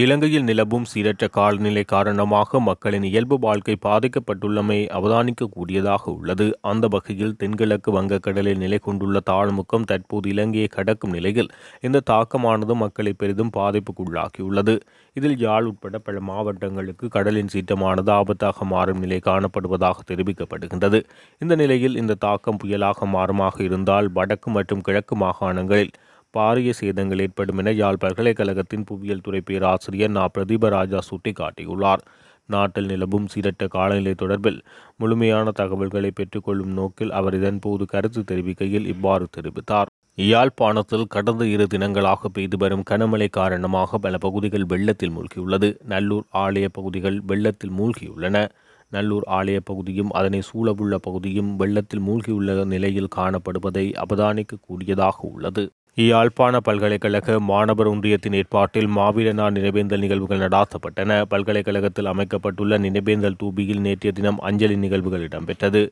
இலங்கையில் நிலவும் சீரற்ற காலநிலை காரணமாக மக்களின் இயல்பு வாழ்க்கை பாதிக்கப்பட்டுள்ளமை அவதானிக்கக்கூடியதாக உள்ளது. அந்த வகையில் தென்கிழக்கு வங்கக்கடலில் நிலை கொண்டுள்ள தாழ்முக்கம் தற்போது இலங்கையை கடக்கும் நிலையில் இந்த தாக்கமானது மக்களை பெரிதும் பாதிப்புக்குள்ளாக்கியுள்ளது. இதில் யாழ் உட்பட பல மாவட்டங்களுக்கு கடலின் சீற்றமானது ஆபத்தாக மாறும் நிலை காணப்படுவதாக தெரிவிக்கப்படுகின்றது. இந்த நிலையில் இந்த தாக்கம் புயலாக மாறுமாக இருந்தால் வடக்கு மற்றும் கிழக்கு மாகாணங்களில் பாரிய சேதங்கள் ஏற்படும் என யாழ் பல்கலைக்கழகத்தின் புவியியல் துறை பேராசிரியர் நா. பிரதீபராஜா சுட்டிக்காட்டியுள்ளார். நாட்டில் நிலவும் சீரட்ட காலநிலை தொடர்பில் முழுமையான தகவல்களை பெற்றுக்கொள்ளும் நோக்கில் அவர் இதன்போது கருத்து தெரிவிக்கையில் இவ்வாறு தெரிவித்தார். யாழ்ப்பாணத்தில் கடந்த இரு தினங்களாக பெய்து வரும் கனமழை காரணமாக பல பகுதிகள் வெள்ளத்தில் மூழ்கியுள்ளது. நல்லூர் ஆலய பகுதிகள் வெள்ளத்தில் மூழ்கியுள்ளன. நல்லூர் ஆலய பகுதியும் அதனை சூழவுள்ள பகுதியும் வெள்ளத்தில் மூழ்கியுள்ள நிலையில் காணப்படுவதை அவதானிக்கக்கூடியதாக உள்ளது. யாழ்ப்பாண பல்கலைக்கழக மாணவர் ஒன்றியத்தின் ஏற்பாட்டில் மாவீரனார் நினைவேந்தல் நிகழ்வுகள் நடாத்தப்பட்டன. பல்கலைக்கழகத்தில் அமைக்கப்பட்டுள்ள நினைவேந்தல் தூபியில் நேற்றைய தினம் அஞ்சலி நிகழ்வுகள் இடம்பெற்றது.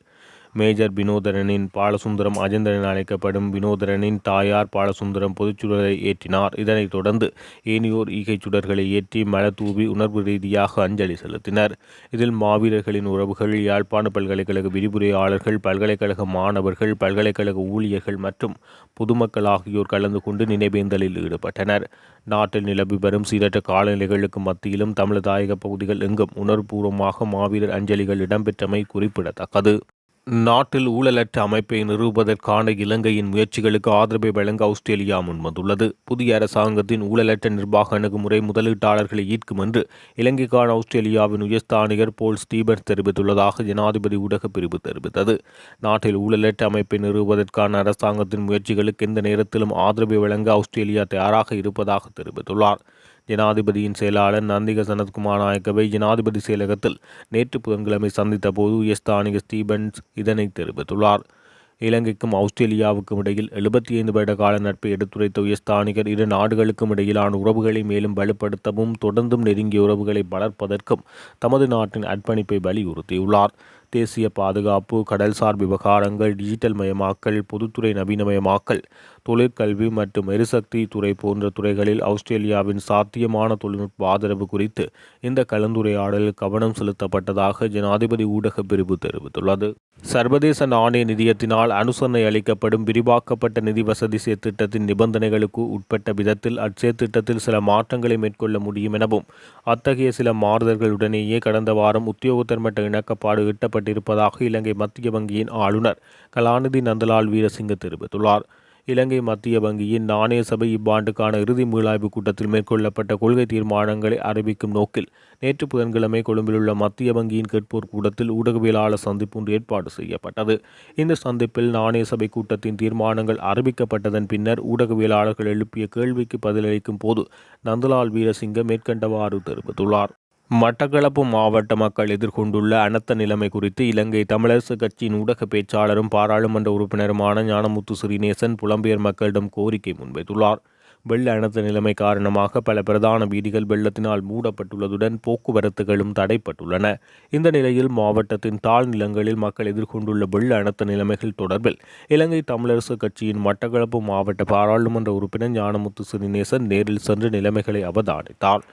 மேஜர் வினோதரனின் பாலசுந்தரம் அஜேந்திரன் அழைக்கப்படும் வினோதரனின் தாயார் பாலசுந்தரம் பொதுச்சுடரை ஏற்றினார். இதனைத் தொடர்ந்து ஏனியோர் ஈகைச் சுடர்களை ஏற்றி தூவி உணர்வு ரீதியாக அஞ்சலி செலுத்தினர். இதில் மாவீரர்களின் உறவுகள் யாழ்ப்பாண பல்கலைக்கழக விரிவுரையாளர்கள் பல்கலைக்கழக மாணவர்கள் பல்கலைக்கழக ஊழியர்கள் மற்றும் பொதுமக்கள் ஆகியோர் கலந்து கொண்டு நினைவேந்தலில் ஈடுபட்டனர். நாட்டில் நிலவி வரும் சீரற்ற காலநிலைகளுக்கு மத்தியிலும் தமிழதாயக பகுதிகள் எங்கும் உணர்வுபூர்வமாக மாவீரர் அஞ்சலிகள் இடம்பெற்றமை குறிப்பிடத்தக்கது. நாட்டில் ஊழலற்ற அமைப்பை நிறுவுவதற்கான இலங்கையின் முயற்சிகளுக்கு ஆதரவை வழங்க ஆஸ்திரேலியா முன்வந்துள்ளது. புதிய அரசாங்கத்தின் ஊழலற்ற நிர்வாக அணுகுமுறை முதலீட்டாளர்களை ஈர்க்கும் என்று இலங்கைக்கான ஆஸ்திரேலியாவின் உயர்ஸ்தானிகர் போல் ஸ்டீபர் தெரிவித்துள்ளதாக ஜனாதிபதி ஊடக பிரிவு தெரிவித்தது. நாட்டில் ஊழலற்ற அமைப்பை நிறுவுவதற்கான அரசாங்கத்தின் முயற்சிகளுக்கு எந்த நேரத்திலும் ஆதரவை வழங்க ஆஸ்திரேலியா தயாராக இருப்பதாக தெரிவித்துள்ளார். ஜனாதிபதியின் செயலாளர் நந்திக சனத்குமார் நாயக்கவை ஜனாதிபதி செயலகத்தில் நேற்று புதன்கிழமை சந்தித்த போது எஸ்தானிக ஸ்டீபன்ஸ் இதனை தெரிவித்துள்ளார். இலங்கைக்கும் ஆஸ்திரேலியாவுக்கும் இடையில் எழுபத்தி ஐந்து வருட கால நட்பை எடுத்துரைத்த உயர்ஸ்தானிகர் இரு நாடுகளுக்கும் இடையிலான உறவுகளை மேலும் வலுப்படுத்தவும் தொடர்ந்தும் நெருங்கிய உறவுகளை வளர்ப்பதற்கும் தமது நாட்டின் அர்ப்பணிப்பை வலியுறுத்தியுள்ளார். தேசிய பாதுகாப்பு கடல்சார் விவகாரங்கள் டிஜிட்டல் மயமாக்கல் பொதுத்துறை நவீனமயமாக்கல் தொழிற்கல்வி மற்றும் எரிசக்தி துறை போன்ற துறைகளில் ஆஸ்திரேலியாவின் சாத்தியமான தொழில்நுட்ப ஆதரவு குறித்து இந்த கலந்துரையாடலில் கவனம் செலுத்தப்பட்டதாக ஜனாதிபதி ஊடக பிரிவு தெரிவித்துள்ளது. சர்வதேச நாணய நிதியத்தினால் அனுசரணை அளிக்கப்படும் விரிவாக்கப்பட்ட நிதி வசதி சேர்த்திட்டத்தின் நிபந்தனைகளுக்கு உட்பட்ட விதத்தில் அச்சேத்திட்டத்தில் சில மாற்றங்களை மேற்கொள்ள முடியும் எனவும் அத்தகைய சில மாறுதல்களுடனேயே கடந்த வாரம் உத்தியோகத்தர்மட்ட இணக்கப்பாடு செய்யப்பட்டிருப்பதாக இலங்கை மத்திய வங்கியின் ஆளுநர் கலாநிதி நந்தலால் வீரசிங்க தெரிவித்துள்ளார். இலங்கை மத்திய வங்கியின் நாணய சபை இவ்வாண்டுக்கான இறுதி மீளாய்வு கூட்டத்தில் மேற்கொள்ளப்பட்ட கொள்கை தீர்மானங்களை அறிவிக்கும் நோக்கில் நேற்று புதன்கிழமை கொழும்பிலுள்ள மத்திய வங்கியின் கேட்போர் கூடத்தில் ஊடகவியலாளர் சந்திப்பு ஒன்று ஏற்பாடு செய்யப்பட்டது. இந்த சந்திப்பில் நாணய சபை கூட்டத்தின் தீர்மானங்கள் அறிவிக்கப்பட்டதன் பின்னர் ஊடகவியலாளர்கள் எழுப்பிய கேள்விக்கு பதிலளிக்கும் போது நந்தலால் வீரசிங்க மேற்கண்டவாறு தெரிவித்துள்ளார். மட்டக்களப்பு மாவட்ட மக்கள் எதிர்கொண்டுள்ள அனர்த்த நிலைமை குறித்து இலங்கை தமிழரசு கட்சியின் ஊடக பேச்சாளரும் பாராளுமன்ற உறுப்பினருமான ஞானமுத்து ஸ்ரீநேசன் புலம்பெயர் மக்களிடம் கோரிக்கை முன்வைத்துள்ளார். வெள்ள அனர்த்த நிலைமை காரணமாக பல பிரதான வீதிகள் வெள்ளத்தினால் மூடப்பட்டுள்ளதுடன் போக்குவரத்துகளும் தடைப்பட்டுள்ளன. இந்த நிலையில் மாவட்டத்தின் தாழ் நிலங்களில் மக்கள் எதிர்கொண்டுள்ள வெள்ள அனர்த்த நிலைமைகள் தொடர்பில் இலங்கை தமிழரசு கட்சியின் மட்டக்களப்பு மாவட்ட பாராளுமன்ற உறுப்பினர் ஞானமுத்து ஸ்ரீநேசன் நேரில் சென்று நிலைமைகளை அவதானித்தார்.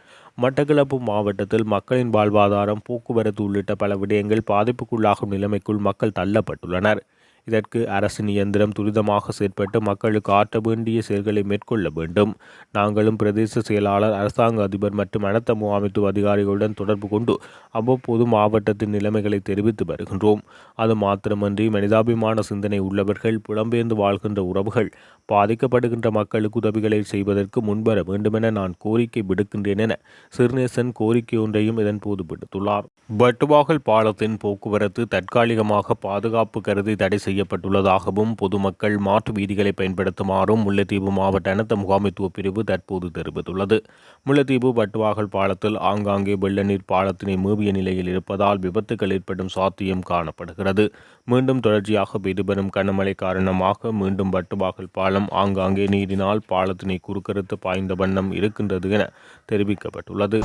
மட்டக்களப்பு மாவட்டத்தில் மக்களின் வாழ்வாதாரம் போக்குவரத்து உள்ளிட்ட பல விடயங்கள் பாதிப்புக்குள்ளாகும் நிலைமைக்குள் மக்கள் தள்ளப்பட்டுள்ளனர். இதற்கு அரசின் இயந்திரம் துரிதமாக செயற்பட்டு மக்களுக்கு ஆற்ற வேண்டிய செயல்களை மேற்கொள்ள வேண்டும். நாங்களும் பிரதேச செயலாளர் அரசாங்க அதிபர் மற்றும் அனத்த முகாமைத்துவ அதிகாரிகளுடன் தொடர்பு கொண்டு அவ்வப்போது மாவட்டத்தின் நிலைமைகளை தெரிவித்து வருகின்றோம். அது மாத்திரமன்றி மனிதாபிமான சிந்தனை உள்ளவர்கள் புலம்பெயர்ந்து வாழ்கின்ற உறவுகள் பாதிக்கப்படுகின்ற மக்களுக்கு உதவிகளை செய்வதற்கு முன்வர வேண்டுமென நான் கோரிக்கை விடுக்கின்றேன் என சிறுநேசன் கோரிக்கை ஒன்றையும் இதன்போது விடுத்துள்ளார். பட்டுவாகல் பாலத்தின் போக்குவரத்து தற்காலிகமாக பாதுகாப்பு கருதி தடை செய்யப்பட்டுள்ளதாகவும் பொதுமக்கள் மாற்று வீதிகளை பயன்படுத்துமாறும் முல்லைத்தீவு மாவட்ட அனர்த்த முகாமைத்துவ பிரிவு தற்போது தெரிவித்துள்ளது. முல்லைத்தீவு பட்டுவாகல் பாலத்தில் ஆங்காங்கே வெள்ள நீர் பாலத்தினை மூவிய நிலையில் இருப்பதால் விபத்துகள் ஏற்படும் சாத்தியம் காணப்படுகிறது. மீண்டும் தொடர்ச்சியாக பெய்து வரும் கனமழை காரணமாக மீண்டும் பட்டுவாகல் பாலம் ஆங்காங்கே நீரினால் பாலத்தினை குறுக்கறுத்து பாய்ந்த வண்ணம் இருக்கின்றது என தெரிவிக்கப்பட்டுள்ளது.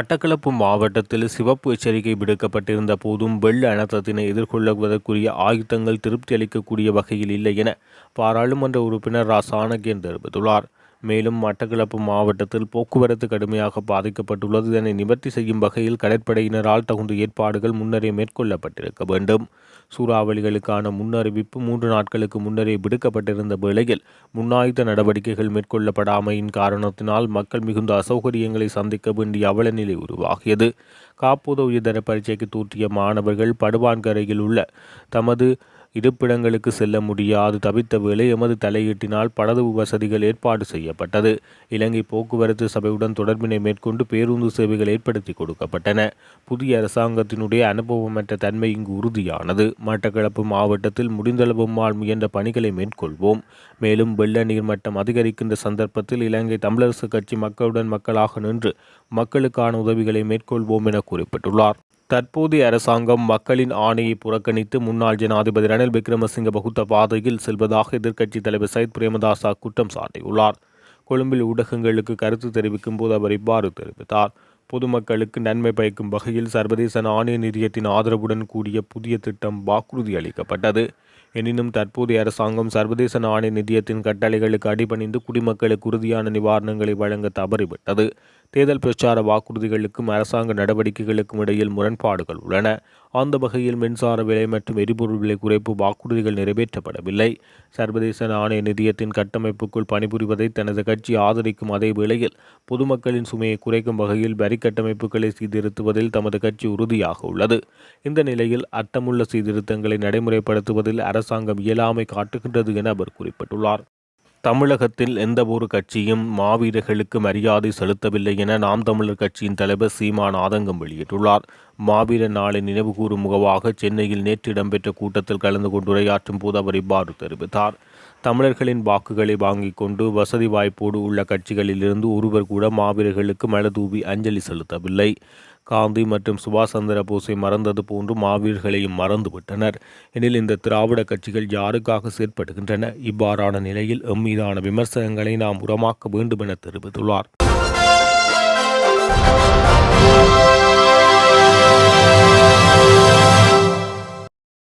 மட்டக்களப்பு மாவட்டத்தில் சிவப்பு எச்சரிக்கை விடுக்கப்பட்டிருந்த போதும் வெள்ள அனர்த்தத்தினை எதிர்கொள்வதற்குரிய ஆயுதங்கள் திருப்தி அளிக்கக்கூடிய வகையில் இல்லை என பாராளுமன்ற உறுப்பினர் ரா. சாணக்கியன் தெரிவித்துள்ளார். மேலும் மட்டக்களப்பு மாவட்டத்தில் போக்குவரத்து கடுமையாக பாதிக்கப்பட்டுள்ளது இதனை நிவர்த்தி செய்யும் வகையில் கடற்படையினரால் தகுந்த ஏற்பாடுகள் முன்னரே மேற்கொள்ளப்பட்டிருக்க வேண்டும். சூறாவளிகளுக்கான முன்னறிவிப்பு மூன்று நாட்களுக்கு முன்னரே விடுக்கப்பட்டிருந்த வேளையில் முன்னாயுத்த நடவடிக்கைகள் மேற்கொள்ளப்படாமையின் காரணத்தினால் மக்கள் மிகுந்த அசௌகரியங்களை சந்திக்க வேண்டிய அவல நிலை உருவாகியது. காப்போத உயர்தர பரீட்சைக்கு தூற்றிய மாணவர்கள் படுவான்கரையில் உள்ள தமது இருப்பிடங்களுக்கு செல்ல முடியாது. தவித்த வேளை எமது தலையீட்டினால் படகு வசதிகள் ஏற்பாடு செய்யப்பட்டது. இலங்கை போக்குவரத்து சபையுடன் தொடர்பினை மேற்கொண்டு பேருந்து சேவைகள் ஏற்படுத்தி கொடுக்கப்பட்டன. புதிய அரசாங்கத்தினுடைய அனுபவமற்ற தன்மை இங்கு உறுதியானது. மட்டக்களப்பு மாவட்டத்தில் முடிந்தளவுமால் முயன்ற பணிகளை மேற்கொள்வோம். மேலும் வெள்ள நீர்மட்டம் அதிகரிக்கின்ற சந்தர்ப்பத்தில் இலங்கை தமிழரசு கட்சி மக்களுடன் மக்களாக நின்று மக்களுக்கான உதவிகளை மேற்கொள்வோம் என குறிப்பிட்டுள்ளார். தற்போதைய அரசாங்கம் மக்களின் ஆணையை புறக்கணித்து முன்னாள் ஜனாதிபதி ரணில் விக்ரமசிங்க பகுத்த பாதையில் செல்வதாக எதிர்க்கட்சித் தலைவர் சயித் பிரேமதாசா குற்றம் சாட்டியுள்ளார். கொழும்பில் ஊடகங்களுக்கு கருத்து தெரிவிக்கும் போது அவர் இவ்வாறு தெரிவித்தார். பொதுமக்களுக்கு நன்மை பயக்கும் வகையில் சர்வதேச நாணய நிதியத்தின் ஆதரவுடன் கூடிய புதிய திட்டம் வாக்குறுதி அளிக்கப்பட்டது. எனினும் தற்போதைய அரசாங்கம் சர்வதேச நாணய நிதியத்தின் கட்டளைகளுக்கு அடிபணிந்து குடிமக்களுக்கு உறுதியான நிவாரணங்களை வழங்க தவறிவிட்டது. தேர்தல் பிரச்சார வாக்குறுதிகளுக்கும் அரசாங்க நடவடிக்கைகளுக்கும் இடையில் முரண்பாடுகள் உள்ளன. அந்த வகையில் மின்சார விலை மற்றும் எரிபொருள் விலை குறைப்பு வாக்குறுதிகள் நிறைவேற்றப்படவில்லை. சர்வதேச நாணய நிதியத்தின் கட்டமைப்புக்குள் பணிபுரிவதை தனது கட்சி ஆதரிக்கும் அதே வேளையில் பொதுமக்களின் சுமையை குறைக்கும் வகையில் வரி கட்டமைப்புகளை சீர்திருத்துவதில் தமது கட்சி உறுதியாக உள்ளது. இந்த நிலையில் அர்த்தமுள்ள சீர்திருத்தங்களை நடைமுறைப்படுத்துவதில் அரசாங்கம் இயலாமை காட்டுகின்றது என அவர் குறிப்பிட்டுள்ளார். தமிழகத்தில் எந்தவொரு கட்சியும் மாவீரர்களுக்கு மரியாதை செலுத்தவில்லை என நாம் தமிழர் கட்சியின் தலைவர் சீமான் ஆதங்கம் வெளியிட்டுள்ளார். மாவீரர் நாளை நினைவுகூரும் முகவாக சென்னையில் நேற்று இடம்பெற்ற கூட்டத்தில் கலந்து கொண்டு உரையாற்றும் போது அவர் இவ்வாறு தெரிவித்தார். தமிழர்களின் வாக்குகளை வாங்கிக் கொண்டு வசதி வாய்ப்போடு உள்ள கட்சிகளிலிருந்து ஒருவர் கூட மாவீரர்களுக்கு மலதூவி அஞ்சலி செலுத்தவில்லை. காந்தி மற்றும் சுபாஷ் சந்திர போஸை மறந்தது போன்று மாவீரர்களையும் மறந்துவிட்டனர். எனில் இந்த திராவிட கட்சிகள் யாருக்காக செயற்படுகின்றன? இவ்வாறான நிலையில் எம்மீதான விமர்சனங்களை நாம் உரமாக்க வேண்டும் என தெரிவித்துள்ளார்.